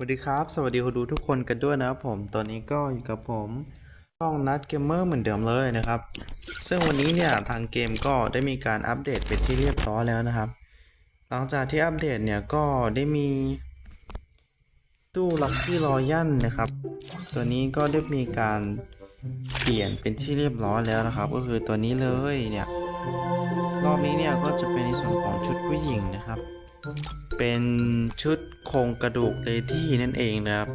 สวัสดีครับ สวัสดีคนดูทุกคนกันด้วยนะครับผม ตอนนี้ก็อยู่กับผมช่องนัดเกมเมอร์เหมือนเดิมเลยนะครับ ซึ่งวันนี้เนี่ยทางเกมก็ได้มีการอัปเดตเป็นที่เรียบร้อยแล้วนะครับ หลังจากที่อัปเดตเนี่ยก็ได้มีตู้ลัคกี้รอยันนะครับ ตัวนี้ก็ได้มีการเปลี่ยนเป็นที่เรียบร้อยแล้วนะครับ ก็คือตัวนี้เลยเนี่ย รอบนี้เนี่ยก็จะเป็นในส่วนของชุดผู้หญิงนะครับ เป็นชุดโครงกระดูกเลดี้นั่นเองนะครับ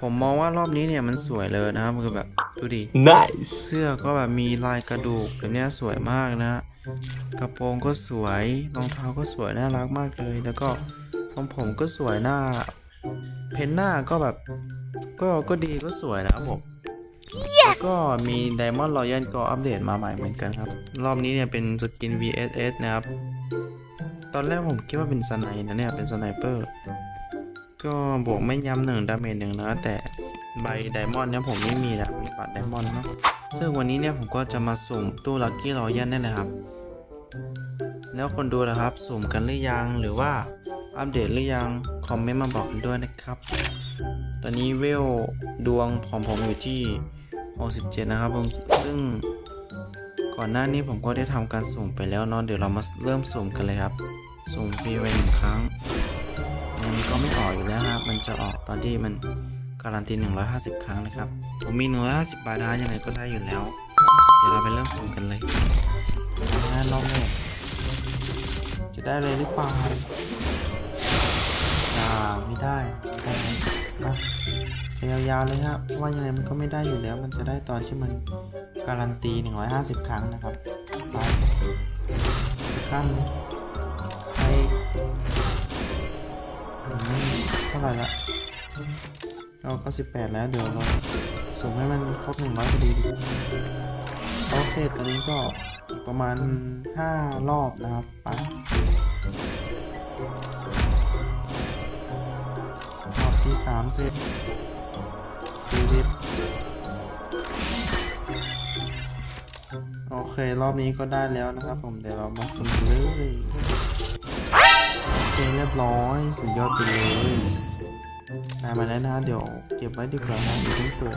ผมมองว่ารอบนี้เนี่ยมันสวยเลยนะครับคือแบบดูดิ Nice. เสื้อก็แบบมีลายกระดูกแบบเนี้ยสวยมากนะ กระโปรงก็สวย รองเท้าก็สวยน่ารักมากเลย แล้วก็ทรงผมก็สวยหน้า เพนหน้าก็แบบก็ก็ดีก็สวยนะครับผมแล้วก็มี Diamond Royal ก็อัปเดตมาใหม่เหมือนกันครับ รอบนี้เนี่ยเป็นสกิน VSS นะครับต อนแรกผมคิดว่าเป็นสไนนะเนี่ย เป็นสไนเปอร์ ก็บวกไม่ย้ำหนึ่งดาเมจหนึ่งนะแต่ใบไดมอนด์เนี่ยผมไม่มีนะมีบัตรไดมอนด์เนาะซึ่งวันนี้เนี่ยผมก็จะมาสุ่มตู้ลัคกี้รอยัลนี่แหละครับ แล้วคนดูนะครับ สุ่มกันหรือยังหรือว่าอัปเดตหรือยัง คอมเมนต์มาบอกกันด้วยนะครับ ตอนนี้เวลดวงของผมอยู่ที่ 67 นะครับผมซึ่งก่อนหน้านี้ผมก็ได้ทำการสุ่มไปแล้วเนาะเดี๋ยวเรามาเริ่มสุ่มกันเลยครับ สุ่มฟรีไว้หนึ่งครั้งมันก็ไม่ออกอยู่แล้วครับ มันจะออกตอนที่มันการันตี 150 ครั้งนะครับ ผมมี 150 บาทนะยังไงก็ได้อยู่แล้ว เดี๋ยวเราไปเริ่มสุ่มกันเลยนะรอบแรกจะได้เลยหรือเปล่าอ่าไม่ได้ไม่ได้อะไปยาวๆเลยครับเพราะว่ายังไงมันก็ไม่ได้อยู่แล้ว มันจะได้ตอนที่มันการันตี 150 ครั้งนะครับไปขั้น เท่าไหร่ละเราก็สิบแปดแล้วเดี๋ยวเราส่งให้มันครบหนึ่งร้อยพอดีดีโอเคตอนนี้ก็ประมาณห้ารอบนะครับไปรอบที่สามสิบสี่สิบโอเครอบนี้ก็ได้แล้วนะครับผมเดี๋ยวเรามาสุ่มเลย เคเรียบร้อยสุดยอดไปเลยได้มาแล้วนะเดี๋ยวเก็บไว้ดีกว่านะเดี๋ยวต้องเปิด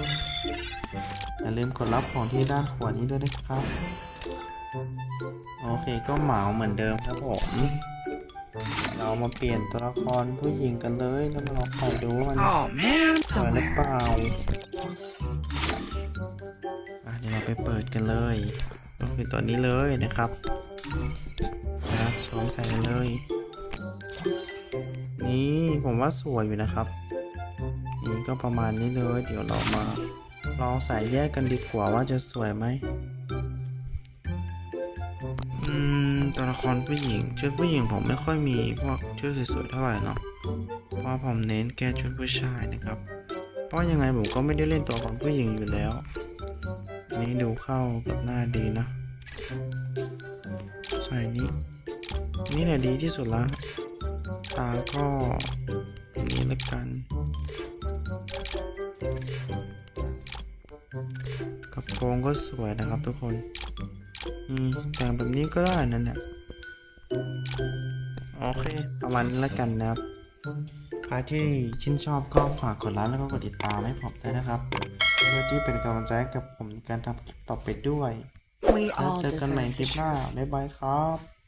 อย่าลืมกดรับของที่ด้านขวานี้ด้วยนะครับ โอเคก็เหมาเหมือนเดิมครับผมเรามาเปลี่ยนตัวละครผู้หญิงกันเลยแล้วมาลองใส่ดูว่ามัน Oh man, สวยหรือเปล่าอะเดี๋ยวเราไปเปิดกันเลยก็คือตัวนี้เลยนะครับนะสวมใส่กันเลย นี่ผมว่าสวยอยู่นะครับนี่ก็ประมาณนี้เลย เดี๋ยวเรามาลองใส่แยกกันดีกว่าว่าจะสวยไหมอืมตัวละครผู้หญิง ชุดผู้หญิงผมไม่ค่อยมีพวกชุดสวยๆเท่าไหร่เนาะเพราะผมเน้นแก้ชุดผู้ชายนะครับ เพราะยังไงผมก็ไม่ได้เล่นตัวละครผู้หญิงอยู่แล้วนนี้ดูเข้ากับหน้าดีนะใส่นี้นี่แหละดีที่สุดละ ตาก็อย่างนี้ละกัน กระโปรงก็สวยนะครับทุกคนอืมแต่งแบบนี้ก็ได้นั่นแหละโอเค ประมาณนี้ละกันนะครับ ใครที่ชื่นชอบก็ฝากกดไลค์แล้วก็กดติดตามให้ผมด้วยนะครับเพื่อที่เป็นกำลังใจให้กับผมในการทำคลิปต่อไปด้วย we แล้ว all เจอกันใหม่ deserve คลิปหน้าบ๊ายบายครับ